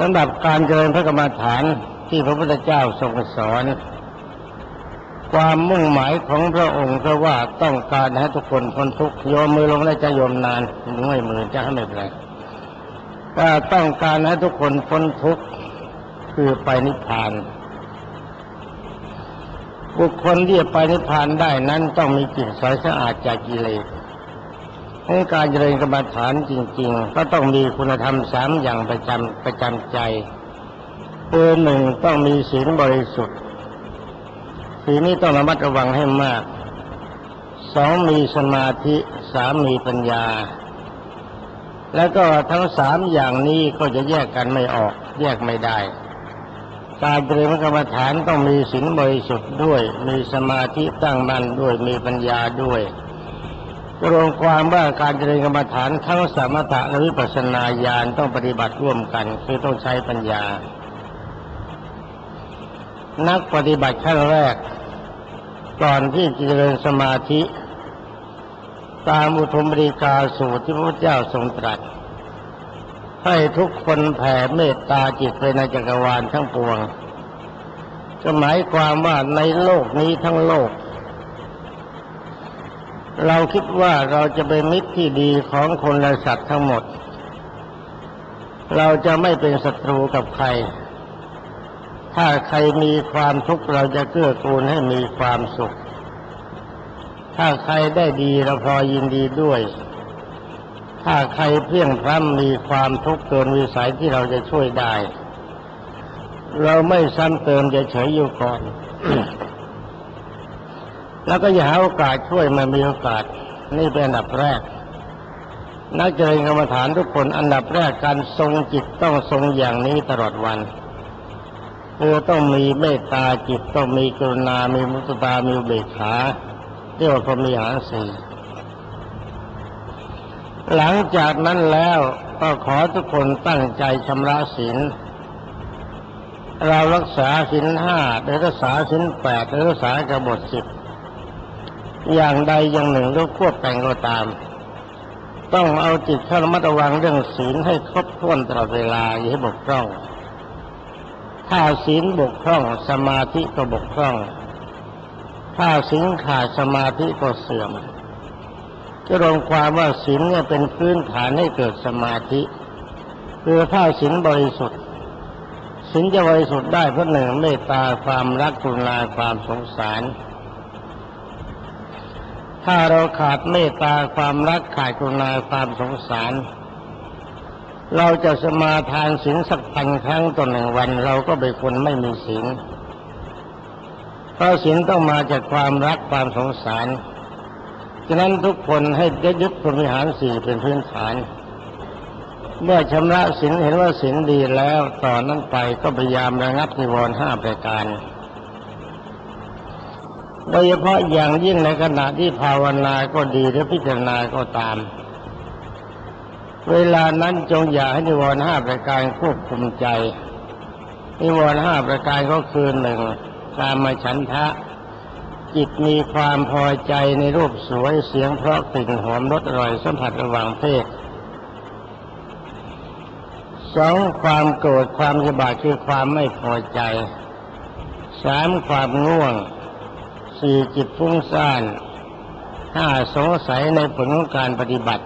สำหรับการเจริญพระกรรมฐานที่พระพุทธเจ้าทรงสอน ความมุ่งหมายของพระองค์ก็ว่าต้องการให้ทุกคนพ้นทุกข์โยมมือลงแล้จะโยมนานมือมือจะให้ไม่เป็นไรก็ต้องการให้ทุกคนพ้นทุกข์คือไปนิพพาน บุคคลที่จะไปนิพพานได้นั้นต้องมีจิตใสสะอาดจากกิเลส ในการเจริญกรรมฐานจริง ๆ ก็ต้องมีคุณธรรมสามอย่างประจำประจำใจคือหนึ่งต้องมีศีลบริสุทธิ์ศีลนี้ต้องระมัดระวังให้มากสองมีสมาธิสามมีปัญญา แล้วก็ทั้งสามอย่างนี้ก็จะแยกกันไม่ออก แยกไม่ได้ การเจริญกรรมฐานต้องมีศีลบริสุทธิ์ด้วย มีสมาธิตั้งมั่นด้วยมีปัญญาด้วย รวมความว่าการเจริญกรรมฐานทั้งสมถะและวิปัสสนาญาณต้องปฏิบัติร่วมกัน คือต้องใช้ปัญญา นักปฏิบัติขั้นแรก ก่อนที่จะเจริญสมาธิ ตามอุทมบริกาสูตรที่พระเจ้าทรงตรัส ให้ทุกคนแผ่เมตตาจิตไปในจักรวาลทั้งปวงก็หมายความว่าในโลกนี้ทั้งโลก เราคิดว่าเราจะเป็นมิตรที่ดีของคนและสัตว์ทั้งหมด เราจะไม่เป็นศัตรูกับใคร ถ้าใครมีความทุกข์เราจะเกื้อกูลให้มีความสุข ถ้าใครได้ดีเราพอยินดีด้วย ถ้าใครเพียงพร้ำมีความทุกข์เกินวิสัยที่เราจะช่วยได้ เราไม่ซ้ำเติมจะเฉยอยู่ก่อน แล้วก็อย่าหาโอกาสช่วยมันมีโอกาส นี่เป็นอันดับแรก นักเจริญกรรมฐานทุกคนอันดับแรกการทรงจิตต้องทรงอย่างนี้ตลอดวันคือต้องมีเมตตาจิตต้องมีกรุณา มีมุตตา มีเบกขาเรียกว่าพรมีหารสี่หลังจากนั้นแล้วก็ขอทุกคนตั้งใจชำระศีลเรารักษาศีลห้าหรือรักษาศีลแปดหรือรักษากบฏสิบ อย่างใดอย่างหนึ่งหรือควบแต่งก็ตาม ต้องเอาจิตเข้าระมัดระวังเรื่องศีลให้ครบถ้วนตลอดเวลาอย่าให้บกพร่อง ถ้าศีลบกพร่องสมาธิก็บกพร่อง ถ้าศีลขาดสมาธิก็เสื่อมจะรวมความว่าศีลเนี่ยเป็นพื้นฐานให้เกิดสมาธิคือถ้าศีลบริสุทธิ์ศีลจะบริสุทธิ์ได้เพราะหนึ่งเมตตาความรักกรุณาความสงสาร ถ้าเราขาดเมตตาความรักขาดกรุณาความสงสาร เราจะสมาทานศีลสักพันครั้งต่อหนึ่งวัน เราก็เป็นคนไม่มีศีลเพราะศีลต้องมาจากความรักความสงสารฉะนั้นทุกคนให้ยึดพรหมิหารสี่เป็นพื้นฐาน เมื่อชำระศีลเห็นว่าศีลดีแล้วต่อนนั้นไปก็พยายามระงับนิวรณ์ห้าประการ โดยเฉพาะอย่างยิ่งในขณะที่ภาวนาก็ดีหรือพิจารณาก็ตาม เวลานั้นจงอย่าให้นิวรณ์ห้าประการควบคุมใจ นิวรณ์ห้าประการก็คือหนึ่งการมาฉันทะ จิตมีความพอใจในรูปสวยเสียงเพราะกลิ่นหอมรสอร่อยสัมผัสระหว่างเพศสองความโกรธความสบายคือความไม่พอใจสามความง่วง สี่จิตฟุ้งซ่านห้าสงสัยในผลของการปฏิบัติ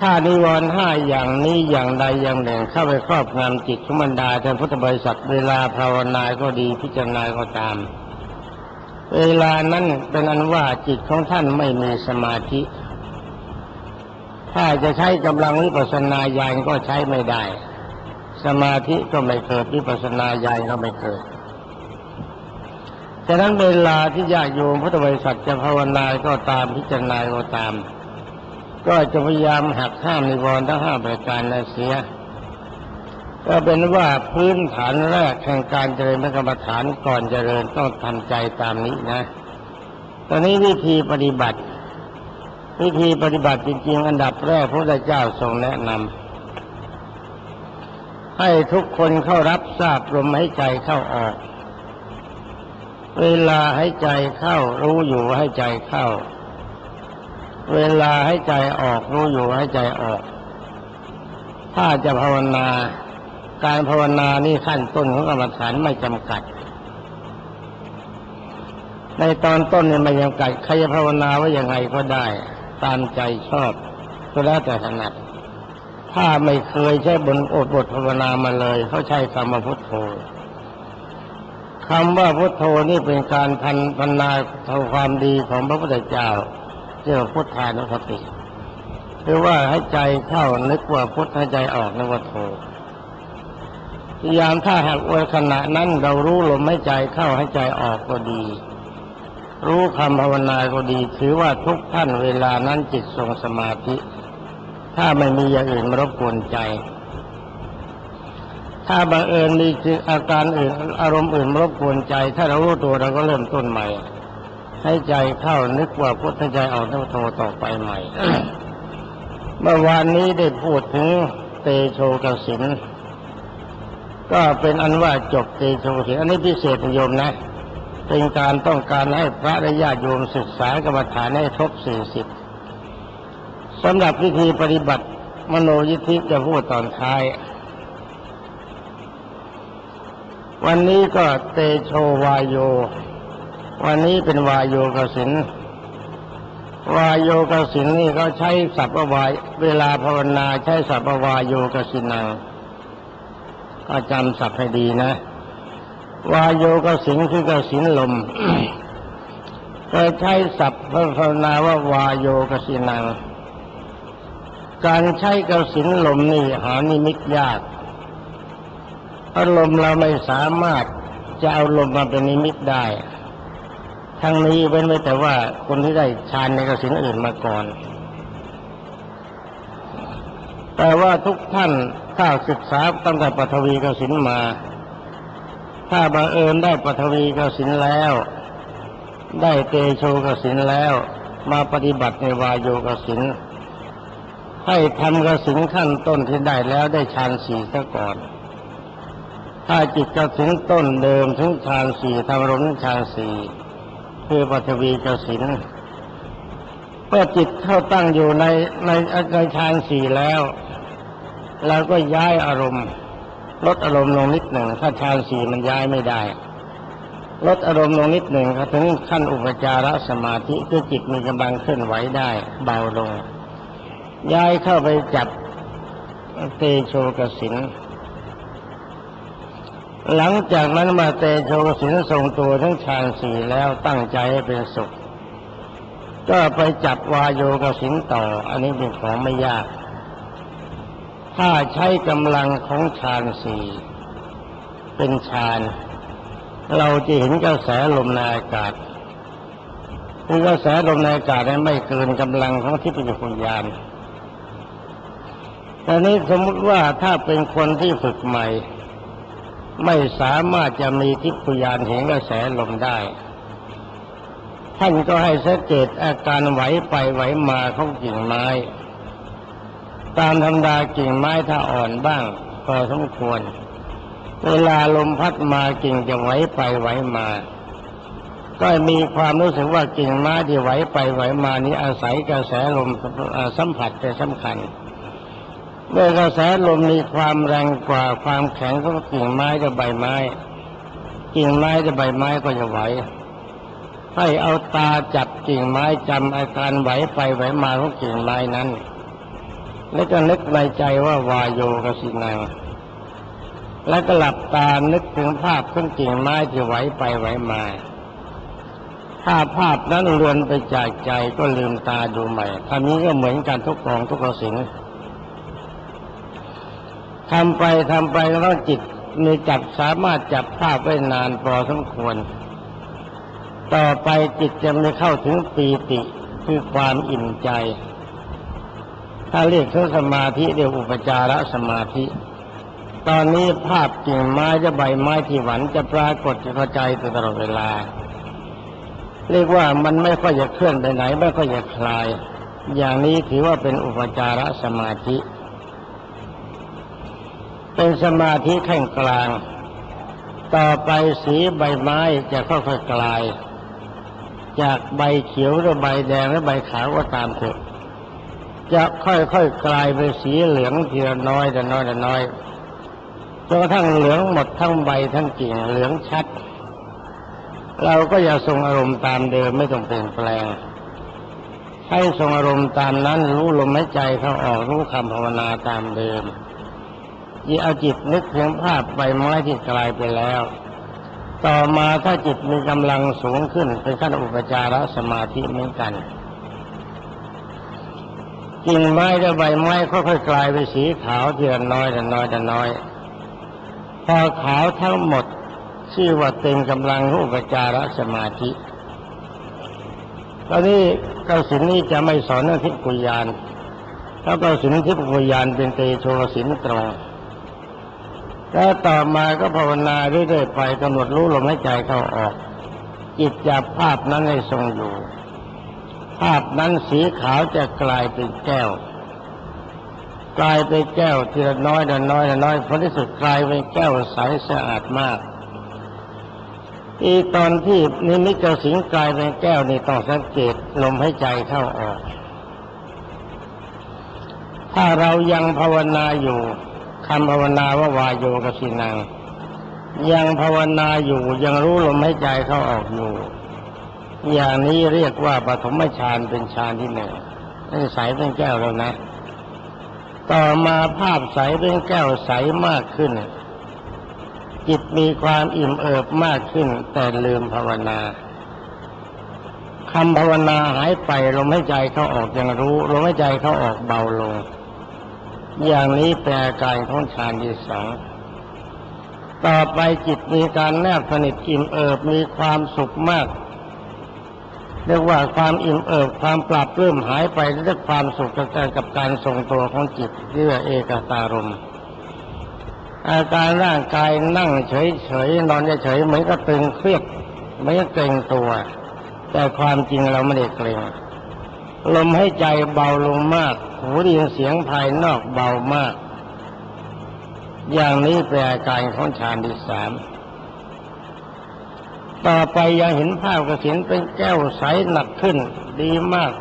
ถ้านิวรณ์ห้าอย่างนี้อย่างใดอย่างหนึ่ง เข้าไปครอบงำจิตของบรรดาท่านพุทธบริษัทเวลาภาวนาก็ดีพิจารณาก็ตาม เวลานั้นเป็นอันว่าจิตของท่านไม่มีสมาธิ ถ้าจะใช้กำลังวิปัสสนาญาณก็ใช้ไม่ได้ สมาธิก็ไม่เกิดวิปัสสนาญาณก็ไม่เกิด ฉะนั้นเวลาที่ญาติโยมพุทธบริษัทจะภาวนาก็ตามพิจารณาก็ตาม ก็จะพยายามหักห้ามนิวรณ์ทั้งห้าประการนั้นเสีย ก็เป็นว่าพื้นฐานแรกแห่งการเจริญพระกรรมฐานก่อนเจริญต้องทำใจตามนี้นะ ตอนนี้วิธีปฏิบัติ วิธีปฏิบัติจริงๆอันดับแรกพระพุทธเจ้าทรงแนะนำให้ทุกคนเข้ารับทราบลมหายใจเข้าออก เวลาให้ใจเข้ารู้อยู่ให้ใจเข้า เวลาให้ใจออกรู้อยู่ให้ใจออก ถ้าจะภาวนาการภาวนานี่ขั้นต้นของกรรมฐานไม่จำกัด ในตอนต้นเนี่ยไม่จำกัดใครจะภาวนาว่ายังไงก็ได้ ตามใจชอบก็แล้วแต่ถนัด ถ้าไม่เคยใช้บนอดบทภาวนามาเลย เขาใช้คำว่าพุทโธ คำว่าพุทโธนี่เป็นการพันพันนาทำความดีของพระพุทธเจ้าเรียกว่าพุทธานุสติคือว่าให้ใจเข้านึกว่าพุทธให้ใจออกนึกว่าโธพยายามถ้าหากว่าขณะนั้นเรารู้ลมให้ใจเข้าให้ใจออกก็ดี รู้คำภาวนาก็ดี ถือว่าทุกท่านเวลานั้นจิตทรงสมาธิ ถ้าไม่มีอย่างอื่นมารบกวนใจ ถ้าบังเอิญมีอาการอื่น อารมณ์อื่นรบกวนใจ ถ้าเรารู้ตัวเราก็เริ่มต้นใหม่ ให้ใจเข้านึกว่าพุทธใจออกนึกโทต่อไปใหม่ เมื่อวานนี้ได้พูดถึงเตโชกสินก็เป็นอันว่าจบเตโชกสินอันนี้พิเศษนิยมนะ เป็นการต้องการให้พระและญาติโยมศึกษากรรมฐานให้ครบสี่สิบสำหรับพิธีปฏิบัติมโนยิทธิจะพูดตอนท้าย วันนี้ก็เตโชวายโย วันนี้เป็นวายโยกสินวายโยกสินนี่เขาใช้สัพพวายเวลาภาวนาใช้สัพพวายโยกสินังก็จำสัพให้ดีนะวายโยกสินคือกสินลมก็ใช้สัพภาวนาว่าวายโยกสินังการใช้กสินลมนี่หานิมิตยาก เพราะลมเราไม่สามารถจะเอาลมมาเป็นนิมิตได้ ทั้งนี้เว้นไว้แต่ว่าคนที่ได้ฌานในกสินอื่นมาก่อน แต่ว่าทุกท่านถ้าศึกษาตั้งแต่ปฐวีกสินมา ถ้าบังเอิญได้ปฐวีกสินแล้ว ได้เตโชกสินแล้ว มาปฏิบัติในวายโยกสินให้ทำกสินขั้นต้นที่ได้แล้วได้ฌานสี่ซะก่อน ถ้าจิตกสินต้นเดิมถึงฌานสี่ทำรมฌานสี่คือปฐวีกสินเมื่อจิตเข้าตั้งอยู่ในในในฌานสี่แล้วเราก็ย้ายอารมณ์ ลดอารมณ์ลงนิดหนึ่งถ้าฌานสี่มันย้ายไม่ได้ ลดอารมณ์ลงนิดหนึ่งถึงขั้นอุปจารสมาธิคือจิตมีกำลังเคลื่อนไหวได้ เบาลง ย้ายเข้าไปจับเตโชกสิน หลังจากนั้นมาเตโชกสินทรงตัวทั้งฌานสี่แล้วตั้งใจให้เป็นสุข ก็ไปจับวายโยกสินต่อ อันนี้เป็นของไม่ยาก ถ้าใช้กำลังของฌานสี่เป็นฌานเราจะเห็นกระแสลมในอากาศคือกระแสลมในอากาศนั้นไม่เกินกำลังของทิพยคุญญาณแต่นี้สมมติว่าถ้าเป็นคนที่ฝึกใหม่ ไม่สามารถจะมีทิพยานเห็นกระแสลมได้ ท่านก็ให้สังเกตอาการไหวไปไหวมาของกิ่งไม้ ตามธรรมดากิ่งไม้ถ้าอ่อนบ้างพอสมควร เวลาลมพัดมากิ่งจะไหวไปไหวมา ก็มีความรู้สึกว่ากิ่งไม้ที่ไหวไปไหวมานี้อาศัยกระแสลมสัมผัสเป็นสำคัญ เมื่อกระแสลมมีความแรงกว่าความแข็งของกิ่งไม้กับใบไม้ กิ่งไม้กับใบไม้ก็จะไหวให้เอาตาจับกิ่งไม้จำอาการไหวไปไหวมาของกิ่งไม้นั้น แล้วก็นึกในใจว่าวายโยกสินังแล้วก็หลับตานึกถึงภาพของกิ่งไม้ที่ไหวไปไหวมา ถ้าภาพนั้นเลือนไปจากใจก็ลืมตาดูใหม่ทำนี้ก็เหมือนกันทุกกองทุกกสิน ทำไปทำไปแล้วจิตมีจับสามารถจับภาพไว้นานพอสมควร ต่อไปจิตจะไม่เข้าถึงปีติคือความอิ่มใจ ถ้าเรียกถึงสมาธิเรียกอุปจารสมาธิ ตอนนี้ภาพกิ่งไม้จะใบไม้ที่หวันจะปรากฏจะเข้าใจตลอดเวลา เรียกว่ามันไม่ค่อยจะเคลื่อนไปไหน ไม่ค่อยจะคลาย อย่างนี้ถือว่าเป็นอุปจารสมาธิ เป็นสมาธิแข่งกลาง ต่อไปสีใบไม้จะค่อยๆกลาย จากใบเขียวหรือใบแดงหรือใบขาวก็ตามเถอะจะค่อยๆกลายเป็นสีเหลืองทีละน้อยแต่น้อยแต่น้อยจจนกระทั่งเหลืองหมดทั้งใบทั้งกิ่งเหลืองชัด เราก็อย่าทรงอารมณ์ตามเดิมไม่ต้องเปลี่ยนแปลง ให้ทรงอารมณ์ตามนั้นรู้ลมหายใจเข้าออกรู้คำภาวนาตามเดิม ยิ่เอาจิตนึกถึงภาพใบไม้ที่กลายไปแล้ว ต่อมาถ้าจิตมีกำลังสูงขึ้นเป็นขั้นอุปจารสมาธิเหมือนกันกิ่งไม้และใบไม้ค่อยๆกลายเป็นสีขาวทีละน้อยแต่น้อยแต่น้อย พอขาวทั้งหมดชื่อว่าเต็มกำลังอุปจารสมาธิตอนนี้กสินนี้จะไม่สอนเรื่องทิพกุยานแล้วกสินทิพกุยานเป็นเตโชสินตรง แล้วต่อมาก็ภาวนาเรื่อยๆไปกำหนดรู้ลมหายใจเข้าออกจิตจับภาพนั้นให้ทรงอยู่ ภาพนั้นสีขาวจะกลายเป็นแก้ว กลายเป็นแก้วทีละน้อยละน้อยละน้อยผลที่สุดกลายเป็นแก้วใสสะอาดมากอีตอนที่นิมิตเจ้าสิงกลายเป็นแก้วนี่ต้องสังเกตลมหายใจเข้าออก ถ้าเรายังภาวนาอยู่ คำภาวนาว่าวายโยกสินัง ยังภาวนาอยู่ยังรู้ลมหายใจเข้าออกอยู่ อย่างนี้เรียกว่าปฐมฌานเป็นฌานที่หนึ่งนี่ใสเป็นแก้วแล้วนะ ต่อมาภาพใสเป็นแก้วใสมากขึ้น จิตมีความอิ่มเอิบมากขึ้น แต่ลืมภาวนาคำภาวนาหายไปลมหายใจเข้าออกยังรู้ลมหายใจเข้าออกเบาลง อย่างนี้แปลการของฌานที่สองต่อไปจิตมีการแนบสนิทอิ่มเอิบมีความสุขมาก เรียกว่าความอิ่มเอิบความปรับเริ่มหายไปเรียกความสุขกับการกับการทรงตัวของจิตเรียกว่าเอกตารมอาการร่างกายนั่งเฉยๆนอนเฉยๆเหมือนกับตึงเครียดเหมือนกับเกรงตัว แต่ความจริงเราไม่ได้เกรงลมให้ใจเบาลงมาก หูได้ยินเสียงภายนอกเบามาก อย่างนี้เป็นอาการของฌานที่สามต่อไปยังเห็นภาพกระสินเป็นแก้วใสหนักขึ้น ดีมาก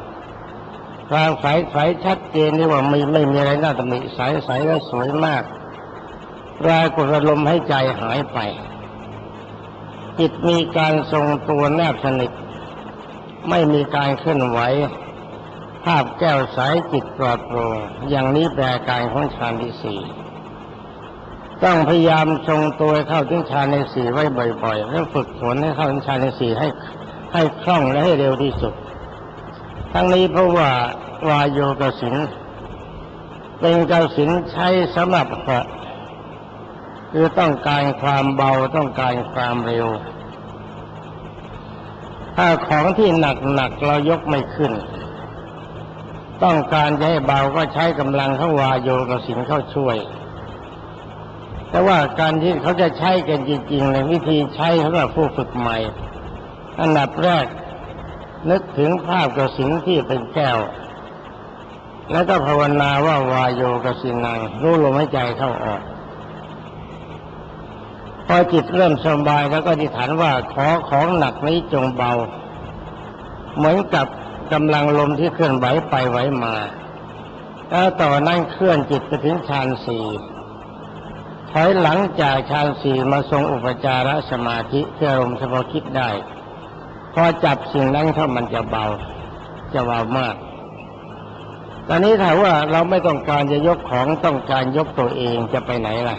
ทางใสใสชัดเจนนี่ว่าไม่ไม่มีอะไรน่าตำหนิใสใสและสวยมากปรากฏลมให้ใจหายไป จิตมีการทรงตัวแนบสนิทไม่มีการเคลื่อนไหว ภาพแก้วใสจิตปลอดโปร่งอย่างนี้แปลการของฌานที่สี่ต้องพยายามทรงตัวเข้าถึงฌานในสี่ไว้บ่อยๆ แล้วฝึกฝนให้เข้าถึงฌานในสี่ให้ให้คล่องและให้เร็วที่สุด ทั้งนี้เพราะว่าวายโยกสินเป็นกสินใช้สำหรับเหาะคือต้องการความเบาต้องการความเร็ว ถ้าของที่หนักหนักเรายกไม่ขึ้น ต้องการจะให้เบาก็ใช้กำลังเข้าวายโยกสินเข้าช่วย แต่ว่าการที่เขาจะใช้กันจริงๆในวิธีใช้สำหรับผู้ฝึกใหม่ อันดับแรก นึกถึงภาพกระสินที่เป็นแก้ว แล้วก็ภาวนาว่าวายโยกสินังรู้ลมหายใจเข้าออกพอจิตเริ่มสบายแล้วก็อธิษฐานว่าขอของหนักนี้จงเบา เหมือนกับ กำลังลมที่เคลื่อนไหวไปไหวมา แล้วต่อนนั้นเคลื่อนจิตไปถึงฌานสี่ถอยหลังจากฌานสี่มาทรงอุปจารสมาธิที่อารมเฉพาะคิดได้ พอจับสิ่งนั้นเข้ามันจะเบา จะเบามาก ตอนนี้ถ้าว่าเราไม่ต้องการจะยกของต้องการยกตัวเองจะไปไหนล่ะ